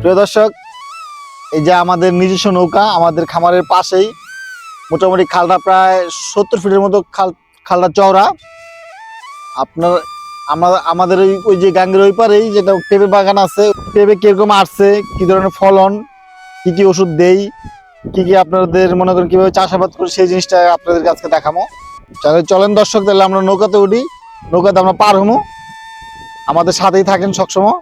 প্রিয় দর্শক, এই যে আমাদের নিজস্ব নৌকা, আমাদের খামারের পাশেই মোটামুটি খালটা প্রায় সত্তর ফিটের মতো খাল, খালটা চওড়া। আপনার আমরা আমাদের ওই ওই যে গাঙ্গের ওই পারেই যেটা পেঁপে বাগান আছে, পেঁপে কীরকম আসছে, কী ধরনের ফলন, কী কী ওষুধ দেই, কী কী আপনাদের মনে করেন কীভাবে চাষাবাদ করি, সেই জিনিসটা আপনাদের কাছে দেখামো তাহলে চলেন দর্শক, তাহলে আমরা নৌকাতে উঠি। নৌকাতে আমরা পার হমু। আমাদের সাথেই থাকেন সবসময়।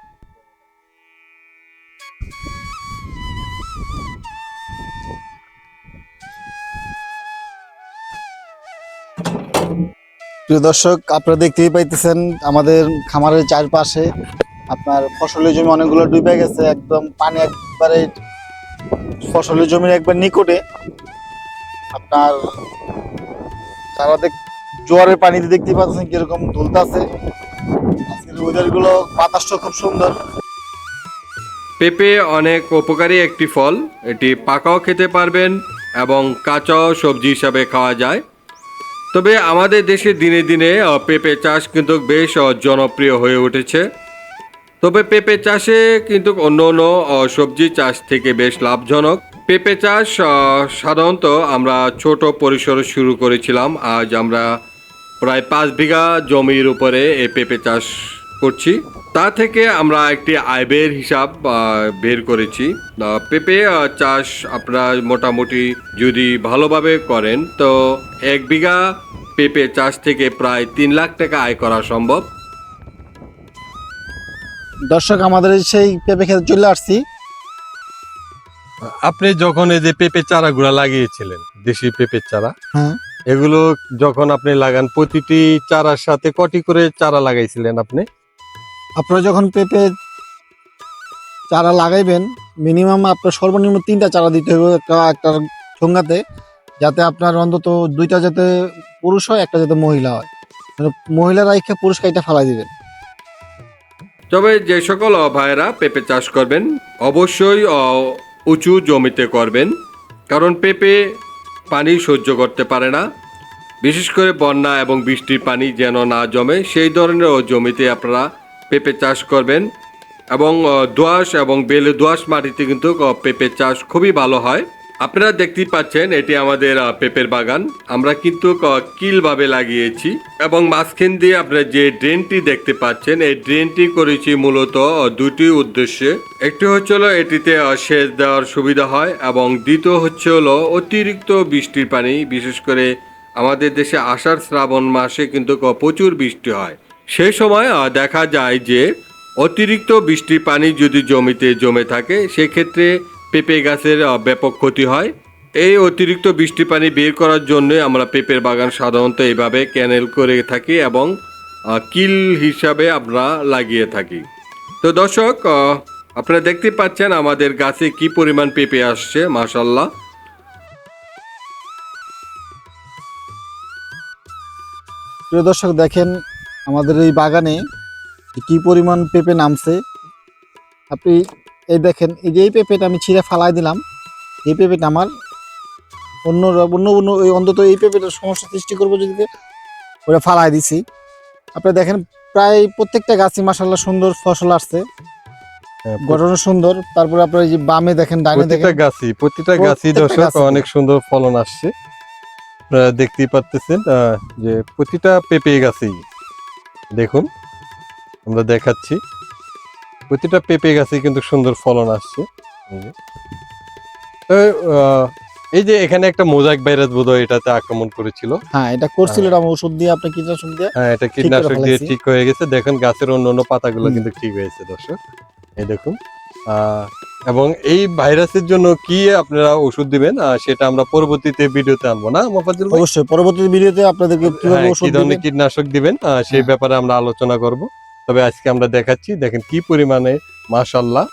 প্রিয় দর্শক, আপনারা দেখতেই পাইতেছেন আমাদের খামারের চারপাশে আপনার ফসলের জমি অনেকগুলো ডুবে গেছে, একদম পানি একবারে ফসলের জমির একবার নিকটে। আপনার যারা দেখ, জোয়ারের পানিতে দেখতেই পাচ্ছেন কীরকম দুলতাছে আজকের ওয়েদারগুলো বাতাসটা খুব সুন্দর। পেঁপে অনেক উপকারী একটি ফল। এটি পাকাও খেতে পারবেন এবং কাঁচাও সবজি হিসাবে খাওয়া যায়। তবে আমাদের দেশে দিনে দিনে পেঁপে চাষ কিন্তু বেশ জনপ্রিয় হয়ে উঠেছে। তবে পেঁপে চাষে কিন্তু অন্য অন্য সবজি চাষ থেকে বেশ লাভজনক। পেঁপে চাষ সাধারণত আমরা ছোট পরিসরে শুরু করেছিলাম। আজ আমরা প্রায় পাঁচ বিঘা জমির উপরে এই পেঁপে চাষ করছি। তা থেকে আমরা একটি আয়বের হিসাব আহ, বের করেছি। পেঁপে চাষ আপনারা মোটামুটি যদি ভালোভাবে করেন তো এক বিঘা পেঁপে চাষ থেকে প্রায় তিন লাখ টাকা আয় করা সম্ভব। দর্শক আমাদের সেই পেঁপে খেতে চলে আসছি। আপনি যখন এই যে পেঁপে চারাগুলা লাগিয়েছিলেন দেশি পেঁপের চারা হ্যাঁ। এগুলো যখন আপনি লাগান প্রতিটি চারার সাথে কটি করে চারা লাগাইছিলেন আপনি? আপনারা যখন পেঁপে চারা লাগাইবেন মিনিমাম আপনার সর্বনিম্ন তিনটা চারা দিতে হবে একটা একটা ঠোঙ্গাতে যাতে আপনার অন্তত দুইটা যাতে পুরুষ হয়, একটা যাতে মহিলা হয়। মানে মহিলারা এখে পুরুষ কাইটা ফালাই দিবেন। তবে যে সকল ভাইয়েরা পেঁপে চাষ করবেন, অবশ্যই উঁচু জমিতে করবেন, কারণ পেঁপে পানি সহ্য করতে পারে না। বিশেষ করে বন্যা এবং বৃষ্টির পানি যেন না জমে, সেই ধরনের জমিতে আপনারা পেঁপে চাষ করবেন। এবং দোআঁশ এবং বেলে, দোআঁশ মাটিতে কিন্তু পেঁপে চাষ খুবই ভালো হয়। আপনারা দেখতেই পাচ্ছেন, এটি আমাদের পেঁপের বাগান। আমরা কিন্তু কিলভাবে লাগিয়েছি। এবং মাঝখান দিয়ে আপনারা যে ড্রেনটি দেখতে পাচ্ছেন, এই ড্রেনটি করেছি মূলত দুটি উদ্দেশ্যে। একটি হচ্ছে হলো এটিতে সেচ দেওয়ার সুবিধা হয় এবং দ্বিতীয় হচ্ছে হলো অতিরিক্ত বৃষ্টির পানি। বিশেষ করে আমাদের দেশে আষাঢ় শ্রাবণ মাসে কিন্তু প্রচুর বৃষ্টি হয়। সেই সময় দেখা যায় যে অতিরিক্ত বৃষ্টির পানি যদি জমিতে জমে থাকে, সেক্ষেত্রে পেঁপে গাছের ব্যাপক ক্ষতি হয়। এই অতিরিক্ত বৃষ্টি পানি বের করার জন্য আমরা পেঁপের বাগান সাধারণত এইভাবে ক্যানেল করে থাকি এবং কিল হিসাবে আমরা লাগিয়ে থাকি। তো দর্শক আপনারা দেখতে পাচ্ছেন আমাদের গাছে কি পরিমাণ পেঁপে আসছে মাশাল্লাহ প্রিয় দর্শক, দেখেন আমাদের এই বাগানে কি পরিমাণ পেঁপে নামছে? আপনি এই দেখেন এই যে এই পেঁপেটা আমি ছিঁড়ে ফালাই দিলাম এই পেঁপেটা আমার অন্য অন্য অন্য ওই অন্তত এই পেঁপেটার সমস্যা সৃষ্টি করব যদি ওটা ফালাই দিছি। আপনি দেখেন প্রায় প্রত্যেকটা গাছই মাসাল্লাহ সুন্দর ফসল আসছে। গঠন সুন্দর তারপরে আপনার এই যে বামে দেখেন প্রতিটা দেখেন। গাছই প্রতিটা গাছই প্রত্যেকটা দর্শক অনেক সুন্দর ফলন আসছে। আপনারা দেখতেই পাচ্তেছেন আহ, যে প্রতিটা পেঁপে গাছেই দেখুন আমরা দেখাচ্ছি। প্রতিটা পেঁপে গাছে কিন্তু সুন্দর ফলন আসছে। এই যে। এখানে একটা মোজাক ভাইরাস বোধ এটাতে আক্রমণ করেছিল। হ্যাঁ এটা করছিল এটা ওষুধ দিয়ে আপনি কীটনাশক দিয়ে হ্যাঁ এটা কীটনাশক দিয়ে ঠিক হয়ে গেছে। দেখেন গাছের অন্য অন্য পাতাগুলো। কিন্তু ঠিক হয়েছে দর্শক। এই দেখুন। এবং এই ভাইরাসের জন্য কি আপনারা ওষুধ দিবেন? সেটা আমরা পরবর্তীতে ভিডিওতে আনব না মোফাজ্জল অবশ্যই পরবর্তী ভিডিওতে আপনাদেরকে কীভাবে হ্যাঁ, ওষুধ কি ধরনের কীটনাশক দিবেন? সেই হ্যাঁ। ব্যাপারে আমরা আলোচনা করব। তবে আজকে আমরা দেখাচ্ছি দেখেন কি পরিমাণে মাশাল্লাহ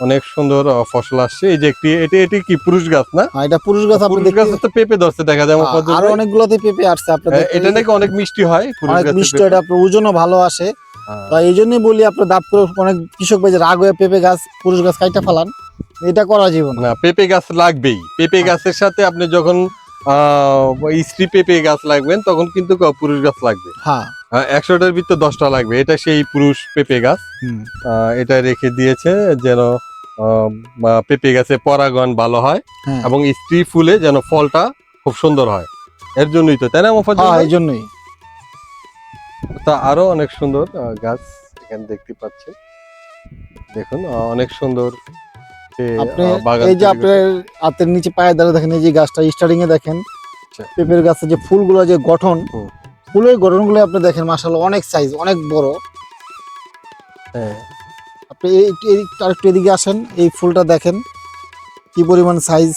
অনেক সুন্দর ফসল আসছে। এই যে একটি এটি এটি কি পুরুষ গাছ না? হ্যাঁ, এটা পুরুষ গাছ আপনি পুরুষ গাছে তো পেঁপে ধরছে দেখা যায় আরও। অনেকগুলোতে পেঁপে আসছে আপনাদের এটা নাকি অনেক মিষ্টি হয় পুরুষ গাছের মিষ্টি এটা ওজনও ভালো আসে। তো এই জন্যই বলি আপনার দাপ করে অনেক কৃষক ভাই রাগ হয়ে পেঁপে গাছ পুরুষ গাছ কাইটা ফেলান। এটা করা জীবন। না পেঁপে গাছ লাগবেই। পেঁপে হ্যাঁ। গাছের সাথে আপনি যখন স্ত্রী পেঁপে গাছ লাগবেন তখন কিন্তু পুরুষ গাছ লাগবে। হ্যাঁ। একশোটার ভিতর দশটা লাগবে। এটা সেই পুরুষ পেঁপে গাছ। আহ, এটা রেখে দিয়েছে যেন পেঁপে গাছে পরাগন ভালো হয় হ্যাঁ। এবং স্ত্রী ফুলে যেন ফলটা খুব সুন্দর হয়। এর জন্যই তো তাই না হ্যাঁ এই জন্যই। তা আরও অনেক সুন্দর গাছ এখানে দেখতে পাচ্ছেন। দেখুন অনেক সুন্দর এই যে আপনার হাতের নিচে পায়ে দ্বারা দেখেন এই যে গাছটা স্টার্টিং এ দেখেন আচ্ছা। পেঁপের গাছের যে ফুলগুলো যে গঠন। ফুলের গঠনগুলো আপনি দেখেন মাসাল্লাহ অনেক সাইজ অনেক বড়। হ্যাঁ। আপনি এই এই- আরেকটু এদিকে আসেন এই ফুলটা দেখেন কি পরিমাণ সাইজ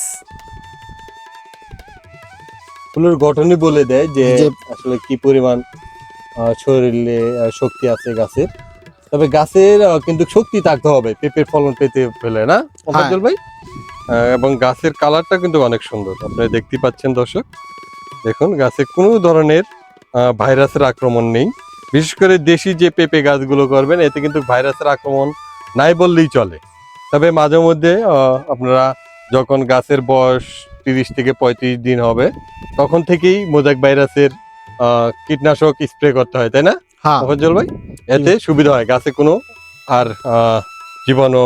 ফুলের গঠনই বলে দেয় যে আসলে কি পরিমাণ শরীরে শক্তি আছে গাছের। তবে গাছের কিন্তু শক্তি থাকতে হবে পেঁপের ফলন পেতে পেলে না? মোফাজ্জল ভাই? আহ, এবং গাছের কালারটা কিন্তু অনেক সুন্দর। আপনারা দেখতে পাচ্ছেন দর্শক। দেখুন গাছে কোনো ধরনের ভাইরাসের আক্রমণ নেই। বিশেষ করে দেশি যে পেঁপে গাছগুলো করবেন এতে কিন্তু ভাইরাসের আক্রমণ নাই বললেই চলে। তবে মাঝে মধ্যে আপনারা যখন গাছের বয়স তিরিশ থেকে পঁয়ত্রিশ দিন হবে তখন থেকেই মোজাক ভাইরাসের কীটনাশক স্প্রে করতে হয় তাই না? হ্যাঁ। মোফাজ্জল ভাই এতে সুবিধা হয় গাছে কোনো আর জীবাণু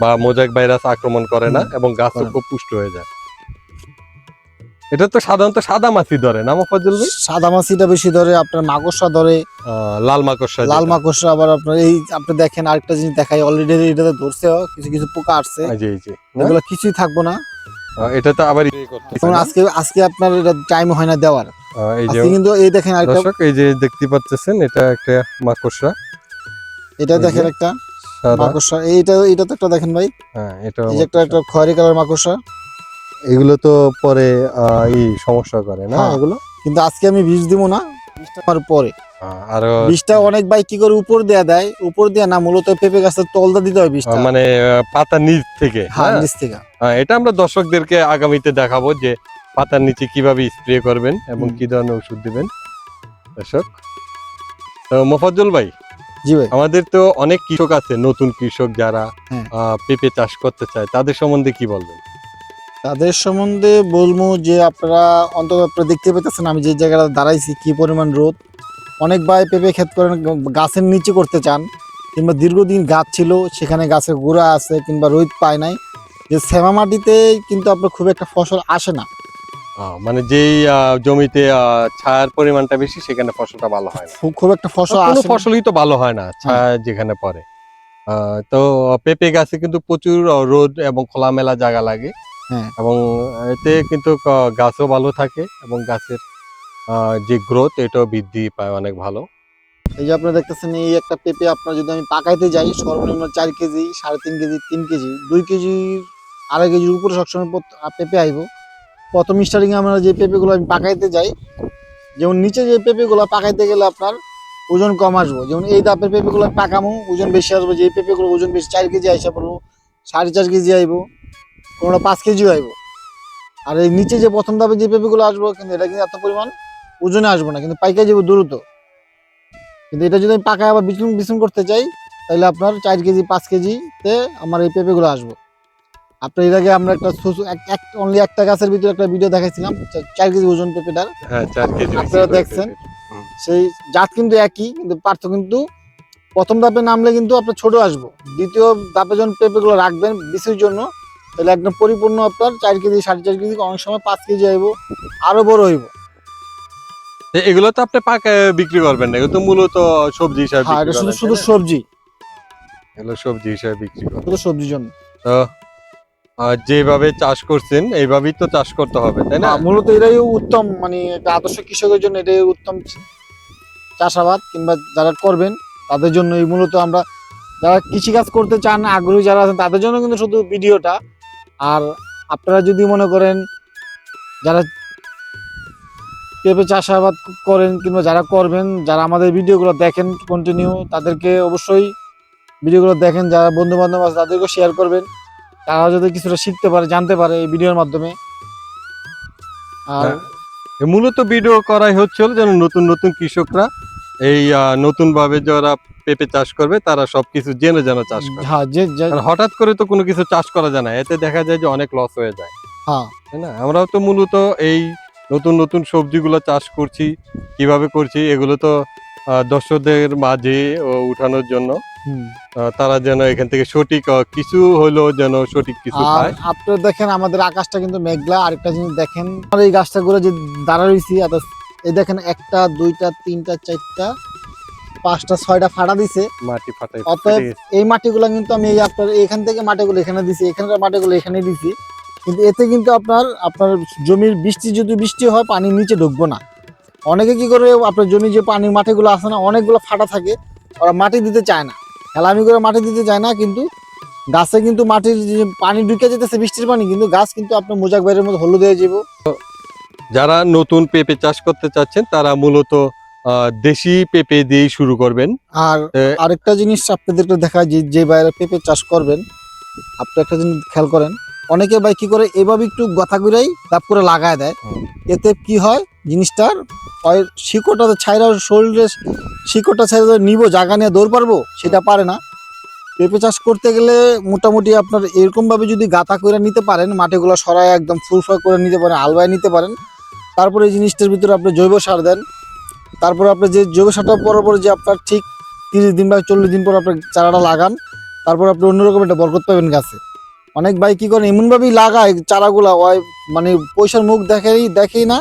বা মোজাক ভাইরাস আক্রমণ করে না এবং গাছ খুব পুষ্ট হয়ে যায়। এটা তো সাধারণত সাদা মাছি ধরে না মোফাজ্জল ভাই? সাদা মাছিটা বেশি ধরে আপনার মাকড়সা ধরে। লাল মাকড়সা লাল মাকড়সা আবার আপনার এই আপনি দেখেন আরেকটা জিনিস দেখাই অলরেডি এটাতে ধরছে কিছু কিছু পোকা আসছে। যে এই এগুলো কিছুই থাকব না। এটা তো আবার ইয়ে আজকে আজকে আপনার এটা টাইম হয় না দেওয়ার। এই যে কিন্তু এই দেখেন আরেকটা দর্শক এই যে দেখতে পাচ্ছেন এটা একটা মাকড়সা। এটা দেখেন একটা মাকড়সা। এইটা এইটা তো একটা দেখেন ভাই। হ্যাঁ এটা এই একটা একটা খয়েরি কালার মাকড়সা। এগুলো তো পরে এই সমস্যা করে না হ্যাঁ। এগুলো? কিন্তু আজকে আমি বিষ দিব না আমার পরে। আহ, আরও বীজটা অনেক ভাই কি করে উপর দেয়া দেয়? উপর দেয়া না মূলত পেঁপে গাছের তলদা দিতে হয় আহ, মানে পাতা নিচ থেকে হ্যাঁ হ্যাঁ? নিচ থেকে। হ্যাঁ, এটা আমরা দর্শকদেরকে আগামীতে দেখাবো যে পাতার নিচে কীভাবে স্প্রে করবেন এবং কি ধরনের ওষুধ দেবেন? দর্শক। মোফাজ্জল ভাই জি ভাই। আমাদের তো অনেক কৃষক আছে নতুন কৃষক যারা হ্যাঁ। পেঁপে চাষ করতে চায় তাদের সম্বন্ধে কি বলবেন? তাদের সম্বন্ধে বলব যে আপনারা অন্তত আপনারা দেখতে পেতেছেন আমি যে জায়গাটা দাঁড়াইছি কি পরিমাণ রোদ। অনেক ভাই পেঁপে ক্ষেত করেন গাছের নিচে করতে চান কিংবা দীর্ঘদিন গাছ ছিল সেখানে গাছের গোড়া আছে কিংবা রোদ পায় নাই। যে শ্যামা মাটিতে কিন্তু আপনার খুব একটা ফসল আসে না। মানে যেই জমিতে ছায়ার পরিমাণটা বেশি সেখানে ফসলটা ভালো হয় না। খুব একটা ফসল কোনো ফসলই তো ভালো হয় না ছায়া যেখানে পড়ে। তো পেঁপে গাছে কিন্তু প্রচুর রোদ এবং খোলামেলা জায়গা লাগে। এবং এতে কিন্তু গাছও ভালো থাকে এবং গাছের আহ, যে গ্রোথ এটাও বৃদ্ধি পায় অনেক ভালো। এই যে আপনারা দেখতেছেন এই একটা পেঁপে আপনার যদি আমি পাকাইতে যাই সর্বনিম্ন চার কেজি সাড়ে তিন কেজি তিন কেজি দুই কেজির আড়াই কেজির উপরে সবসময় পেঁপে আইব। প্রথম স্টার্টিং আমরা যে পেঁপেগুলো আমি পাকাইতে যাই, যেমন নিচে যে পেঁপেগুলো পাকাইতে গেলে আপনার ওজন কম আসব। যেমন এই দাপের পেঁপেগুলো পাকামো, ওজন বেশি আসব। যে পেঁপেগুলো ওজন বেশি, চার কেজি আইসা পড়ব, সাড়ে চার কেজি আইব, কোনোটা পাঁচ কেজিও আইব। আর এই নিচে যে প্রথম ধাপে যে পেঁপেগুলো আসব, কিন্তু এটা কিন্তু এত পরিমাণ ওজনে আসব না, কিন্তু পাইকাই যাব দ্রুত। কিন্তু এটা যদি আমি পাকায় আবার বিচুন বিচুন করতে চাই, তাহলে আপনার চার কেজি, পাঁচ কেজিতে আমার এই পেঁপেগুলো আসব। আপনার এর আগে আমরা একটা অনলি একটা গাছের ভিতরে একটা ভিডিও দেখাইছিলাম চার কেজি ওজন পেঁপেটার। হ্যাঁ আপনারা দেখছেন? সেই জাত কিন্তু একই কিন্তু পার্থক্য কিন্তু প্রথম ধাপে নামলে কিন্তু আপনার ছোট আসব। দ্বিতীয় ধাপে যখন পেঁপেগুলো রাখবেন বিসির জন্য তাহলে একদম পরিপূর্ণ আপনার চার কেজি সাড়ে চার কেজি অনেক সময় পাঁচ কেজি আইব আরও বড় হইব। এগুলো তো আপনি পাকায় বিক্রি করবেন না এগুলো তো মূলত সবজি হিসাবে হ্যাঁ শুধু শুধু সবজি। এগুলো সবজি হিসাবে বিক্রি করেন শুধু সবজির জন্য। যেভাবে চাষ করছেন এইভাবেই তো চাষ করতে হবে তাই না? হ্যাঁ, মূলত এটাই উত্তম মানে একটা আদর্শ কৃষকের জন্য এটাই উত্তম চাষাবাদ কিংবা যারা করবেন তাদের জন্য এই মূলত আমরা যারা কৃষিকাজ করতে চান আগ্রহী যারা আছেন তাদের জন্য কিন্তু শুধু ভিডিওটা। আর আপনারা যদি মনে করেন যারা পেঁপে চাষাবাদ করেন কিংবা যারা করবেন যারা আমাদের ভিডিওগুলো দেখেন কন্টিনিউ তাদেরকে অবশ্যই ভিডিওগুলো দেখেন যারা বন্ধু বান্ধব আছে তাদেরকেও শেয়ার করবেন। তারা যদি কিছুটা শিখতে পারে জানতে পারে এই ভিডিওর মাধ্যমে। আর হ্যাঁ। মূলত ভিডিও করাই হচ্ছে হলো যেন নতুন নতুন কৃষকরা এই নতুন ভাবে যারা পেঁপে চাষ করবে তারা সবকিছু জেনে যেন চাষ করে। হ্যাঁ হঠাৎ করে তো কোনো কিছু চাষ করা যায় না এতে দেখা যায় যে অনেক লস হয়ে যায়। হ্যাঁ। তাই না? আমরাও তো মূলত এই নতুন নতুন সবজিগুলো চাষ করছি কীভাবে করছি এগুলো তো দর্শকদের মাঝে ও উঠানোর জন্য। তারা যেন এখান থেকে সঠিক কিছু হলো যেন সঠিক কিছু পায়। আপনারা দেখেন আমাদের আকাশটা কিন্তু মেঘলা। আরেকটা জিনিস দেখেন এই গাছটা করে যে দাঁড়া রয়েছি এত এই দেখেন একটা দুইটা তিনটা চারটা পাঁচটা ছয়টা ফাটা দিছে। মাটি ফাটাই অতএব এই মাটিগুলো কিন্তু আমি এই আপনার এখান থেকে মাটিগুলো এখানে দিছি এখানকার মাটিগুলো এখানে দিছি। কিন্তু এতে কিন্তু আপনার আপনার জমির বৃষ্টি যদি বৃষ্টি হয় পানি নিচে ঢুকবো না। অনেকে কি করে আপনার জমি যে পানির মাটিগুলো আছে না অনেকগুলো ফাটা থাকে ওরা মাটি দিতে চায় না। হেলামি করে মাটি দিতে যায় না কিন্তু গাছে কিন্তু মাটির পানি ঢুকে যেতেছে বৃষ্টির পানি কিন্তু গাছ কিন্তু আপনার মোজাক বাইরের মধ্যে হলুদ হয়ে যাব যারা নতুন পেঁপে চাষ করতে চাচ্ছেন তারা মূলত দেশি পেঁপে দিয়েই শুরু করবেন। আর আরেকটা জিনিস আপনাদেরকে দেখা যে যে বাইরে পেঁপে চাষ করবেন আপনি একটা জিনিস খেয়াল করেন অনেকে ভাই কি করে এভাবে একটু গথা করেই তাপ করে লাগায় দেয়। এতে কি হয় জিনিসটার হয় শিকড়টা ছাইরা শরীরে শিকড়টা ছাইরা নিব জায়গা নিয়ে দৌড় পারব সেটা পারে না। পেঁপে চাষ করতে গেলে মোটামুটি আপনার এরকমভাবে যদি গাঁথা করে নিতে পারেন মাটিগুলো সরায় একদম ফুল ফল করে নিতে পারেন আলবায় নিতে পারেন তারপরে এই জিনিসটার ভিতরে আপনি জৈব সার দেন। তারপরে আপনি যে জৈব সারটা পরার পরে যে আপনার ঠিক তিরিশ দিন বা চল্লিশ দিন পর আপনার চারাটা লাগান তারপর আপনি অন্যরকম একটা বরকত পাবেন গাছে। অনেক ভাই কি করেন এমনভাবেই লাগায় চারাগুলা হয় মানে পয়সার মুখ দেখেই দেখেই না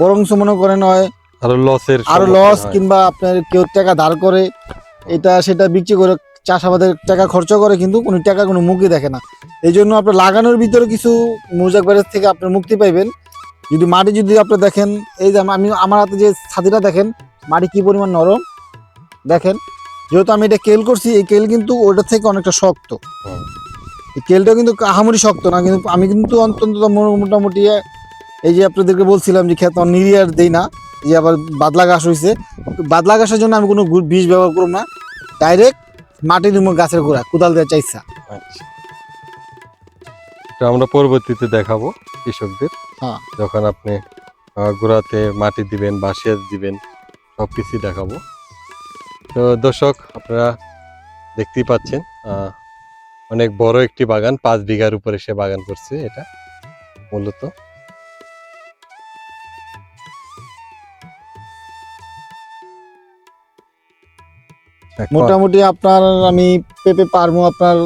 বরংস মনে করেন হয় আরও লসের আরও লস কিংবা আপনার কেউ টাকা ধার করে এটা সেটা বিক্রি করে চাষাবাদের টাকা খরচ করে কিন্তু কোনো টাকা কোনো মুখই দেখে না। এই জন্য আপনার লাগানোর ভিতরে কিছু মৌজাক বাইরের থেকে আপনি মুক্তি পাইবেন। যদি মাটি যদি আপনি দেখেন এই যে আমি আমার হাতে যে ছাতিটা দেখেন মাটি কি পরিমাণ নরম? দেখেন যেহেতু আমি এটা কেল করছি এই কেল কিন্তু ওটা থেকে অনেকটা শক্ত। কেলটা কিন্তু আহামরি শক্ত না কিন্তু আমি কিন্তু অন্তত মোটামুটি এই যে আপনাদেরকে বলছিলাম যে খেত নিরিয়ার দেই না যে আবার বাদলা ঘাস হয়েছে বাদলা ঘাসের জন্য আমি কোনো বীজ ব্যবহার করব না ডাইরেক্ট মাটি দিব গাছের গোড়া কোদাল দিয়ে চাইছা আচ্ছা। আমরা পরবর্তীতে দেখাবো কৃষকদের হ্যাঁ। যখন আপনি গোড়াতে মাটি দিবেন বাসিয়া দিবেন সব কিছুই দেখাবো তো দর্শক আপনারা দেখতেই পাচ্ছেন অনেক বড় একটি বাগান পাঁচ বিঘার উপরে সে বাগান করছে এটা মূলত। মোটামুটি আপনার আমি পেঁপে পারব আপনার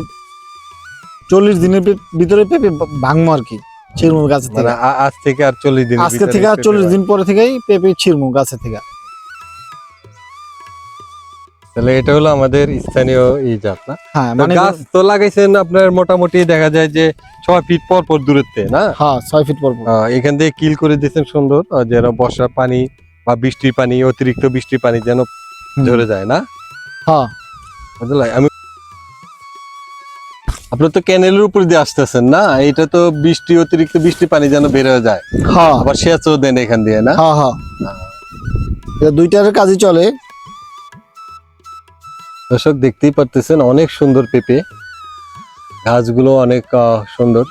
চল্লিশ দিনের ভিতরে পেঁপে ভাঙবো আর কি ছিড়মু গাছের মানে থেকে। আজ থেকে আর চল্লিশ দিন আজকে থেকে আর চল্লিশ দিন পরে থেকেই পেঁপে ছিড়মু গাছের থেকে। তাহলে এটা হলো আমাদের স্থানীয় এই জাত না? হ্যাঁ মানে গাছ তো লাগাইছেন আপনার মোটামুটি দেখা যায় যে ছয় ফিট পর পর দূরত্বে না? হ্যাঁ ছয় ফিট পর। এখান থেকে কিল করে দিয়েছেন সুন্দর যেন বর্ষার পানি বা বৃষ্টির পানি অতিরিক্ত বৃষ্টির পানি যেন ঝরে যায় না? হ্যাঁ। আমি আপনার তো ক্যানেলের উপর দিয়ে আসতেছেন না? এটা তো বৃষ্টি অতিরিক্ত বৃষ্টির পানি যেন বের হয়ে যায়। হ্যাঁ। আবার সেচও দেন এখান দিয়ে না? হ্যাঁ হ্যাঁ। দুইটার কাজই চলে। দর্শক দেখতেই পারতেছেন অনেক সুন্দর পেঁপে। গাছগুলো অনেক সুন্দর।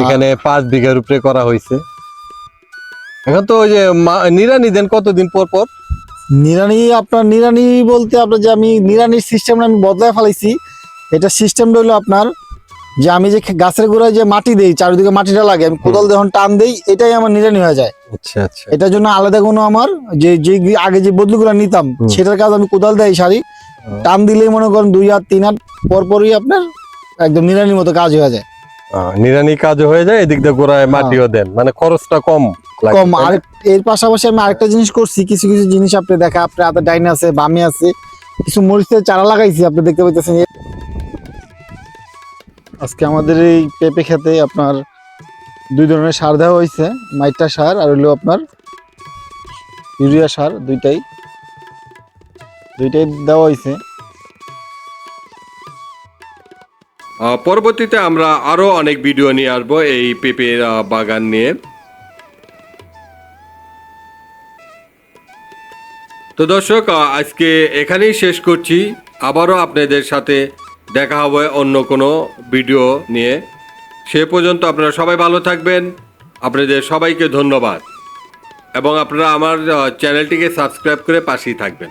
এখানে পাঁচ বিঘার উপরে করা হয়েছে। এখন তো ওই যে নিরানি দেন কতদিন পর পর? নিরানি আপনার নিরানি বলতে আপনার যে আমি নিরানির সিস্টেমটা আমি বদলায় ফেলাইছি। এটা সিস্টেমটা হলো আপনার যে আমি যে গাছের গোড়ায় যে মাটি দেই চারিদিকে মাটিটা লাগে আমি কোদাল যখন টান দেই এটাই আমার নিরানি হয়ে যায়। আচ্ছা আচ্ছা। এটার জন্য আলাদা কোনো আমার যে যে আগে যে বদলুগুলো নিতাম সেটার কাজ আমি কোদাল দেয় সারি টান দিলেই মনে করেন দুই হাত তিন হাত পর পরই আপনার একদম নিরানির মতো কাজ হয়ে যায়। নিড়ানি কাজ হয়ে যায় এদিক দিয়ে গোড়ায় মাটিও দেন। মানে খরচটা কম কম আর এর পাশাপাশি আমি আরেকটা জিনিস করছি কিছু কিছু জিনিস আপনি দেখা আপনার হাতে ডাইনে আছে বামে আছে কিছু মরিচের চারা লাগাইছি আপনি দেখতে পাইতেছেন আজকে আমাদের এই পেঁপে খেতে আপনার দুই ধরনের সার দেওয়া হয়েছে, মাইটা সার আর হলো আপনার ইউরিয়া সার দুইটাই। দুইটাই দেওয়া হয়েছে। পরবর্তীতে আমরা আরও অনেক ভিডিও নিয়ে আসব এই পেঁপের বাগান নিয়ে। তো দর্শক আজকে এখানেই শেষ করছি। আবারও আপনাদের সাথে দেখা হবে অন্য কোনো ভিডিও নিয়ে। সে পর্যন্ত আপনারা সবাই ভালো থাকবেন। আপনাদের সবাইকে ধন্যবাদ। এবং আপনারা আমার চ্যানেলটিকে সাবস্ক্রাইব করে পাশেই থাকবেন।